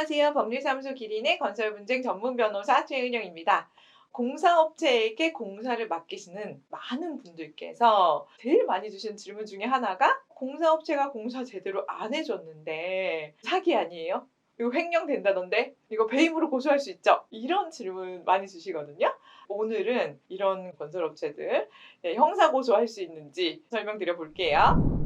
안녕하세요. 법률사무소 기린의 건설 분쟁 전문 변호사 최은영입니다. 공사업체에게 공사를 맡기시는 많은 분들께서 제일 많이 주신 질문 중에 하나가 공사업체가 공사 제대로 안 해줬는데 사기 아니에요? 이거 횡령된다던데? 이거 배임으로 고소할 수 있죠? 이런 질문 많이 주시거든요. 오늘은 이런 건설업체들 네, 형사고소할 수 있는지 설명드려 볼게요.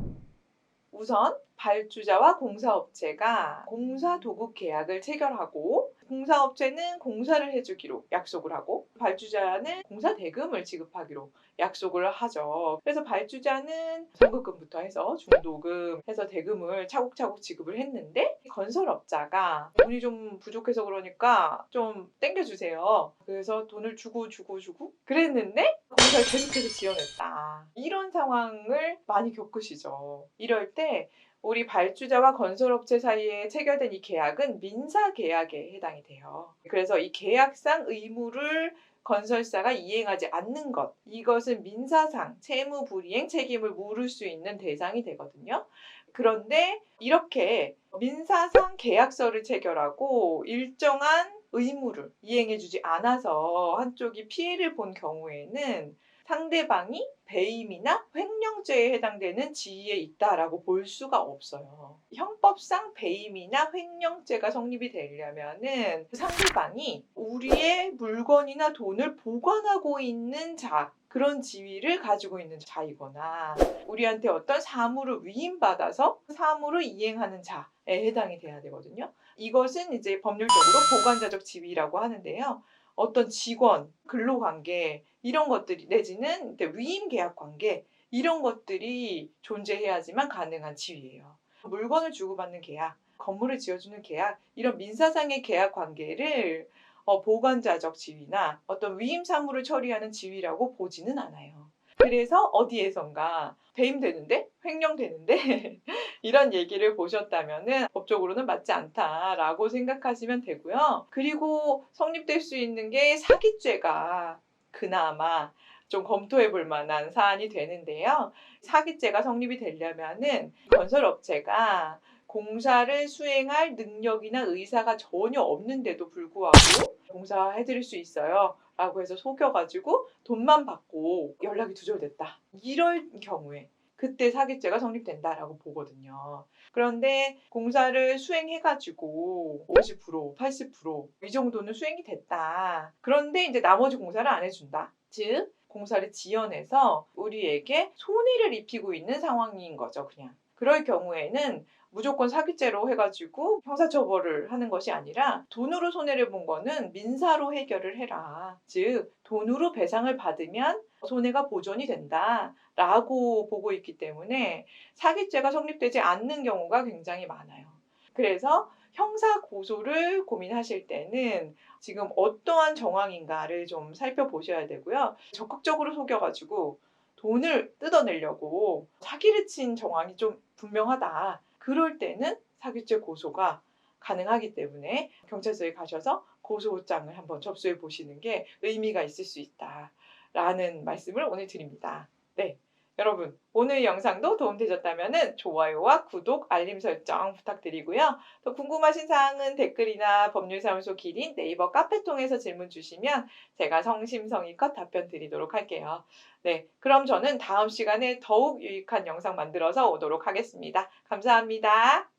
우선 발주자와 공사업체가 공사도급 계약을 체결하고 공사업체는 공사를 해주기로 약속을 하고 발주자는 공사 대금을 지급하기로 약속을 하죠. 그래서 발주자는 선급금부터 해서 중도금 해서 대금을 차곡차곡 지급을 했는데 건설업자가 돈이 좀 부족해서 그러니까 좀 땡겨주세요. 그래서 돈을 주고 주고 주고 그랬는데 공사를 계속해서 지어냈다. 이런 상황을 많이 겪으시죠. 이럴 때 우리 발주자와 건설업체 사이에 체결된 이 계약은 민사 계약에 해당이 돼요. 그래서 이 계약상 의무를 건설사가 이행하지 않는 것, 이것은 민사상 채무 불이행 책임을 물을 수 있는 대상이 되거든요. 그런데 이렇게 민사상 계약서를 체결하고 일정한 의무를 이행해주지 않아서 한쪽이 피해를 본 경우에는 상대방이 배임이나 횡령죄에 해당되는 지위에 있다라고 볼 수가 없어요. 형법상 배임이나 횡령죄가 성립이 되려면은 상대방이 우리의 물건이나 돈을 보관하고 있는 자, 그런 지위를 가지고 있는 자이거나 우리한테 어떤 사무를 위임받아서 사무를 이행하는 자에 해당이 돼야 되거든요. 이것은 이제 법률적으로 보관자적 지위라고 하는데요. 어떤 직원, 근로관계 이런 것들이 내지는 위임 계약 관계 이런 것들이 존재해야지만 가능한 지위예요. 물건을 주고받는 계약, 건물을 지어주는 계약 이런 민사상의 계약 관계를 어, 보관자적 지위나 어떤 위임 사무를 처리하는 지위라고 보지는 않아요. 그래서 어디에선가 배임되는데 횡령되는데 이런 얘기를 보셨다면은 법적으로는 맞지 않다라고 생각하시면 되고요. 그리고 성립될 수 있는 게 사기죄가 그나마 좀 검토해 볼 만한 사안이 되는데요. 사기죄가 성립이 되려면은 건설업체가 공사를 수행할 능력이나 의사가 전혀 없는데도 불구하고 공사해 드릴 수 있어요. 라고 해서 속여가지고 돈만 받고 연락이 두절됐다. 이럴 경우에 그때 사기죄가 성립된다라고 보거든요. 그런데 공사를 수행해가지고 50%, 80%이 정도는 수행이 됐다. 그런데 이제 나머지 공사를 안 해준다. 즉, 공사를 지연해서 우리에게 손해를 입히고 있는 상황인 거죠, 그냥. 그럴 경우에는 무조건 사기죄로 해가지고 형사처벌을 하는 것이 아니라 돈으로 손해를 본 거는 민사로 해결을 해라. 즉, 돈으로 배상을 받으면 손해가 보존이 된다 라고 보고 있기 때문에 사기죄가 성립되지 않는 경우가 굉장히 많아요. 그래서 형사 고소를 고민하실 때는 지금 어떠한 정황인가를 좀 살펴보셔야 되고요. 적극적으로 속여가지고 돈을 뜯어내려고 사기를 친 정황이 좀 분명하다. 그럴 때는 사기죄 고소가 가능하기 때문에 경찰서에 가셔서 고소장을 한번 접수해 보시는 게 의미가 있을 수 있다 라는 말씀을 오늘 드립니다. 네. 여러분, 오늘 영상도 도움되셨다면 좋아요와 구독, 알림 설정 부탁드리고요. 더 궁금하신 사항은 댓글이나 법률사무소 기린 네이버 카페 통해서 질문 주시면 제가 성심성의껏 답변 드리도록 할게요. 네, 그럼 저는 다음 시간에 더욱 유익한 영상 만들어서 오도록 하겠습니다. 감사합니다.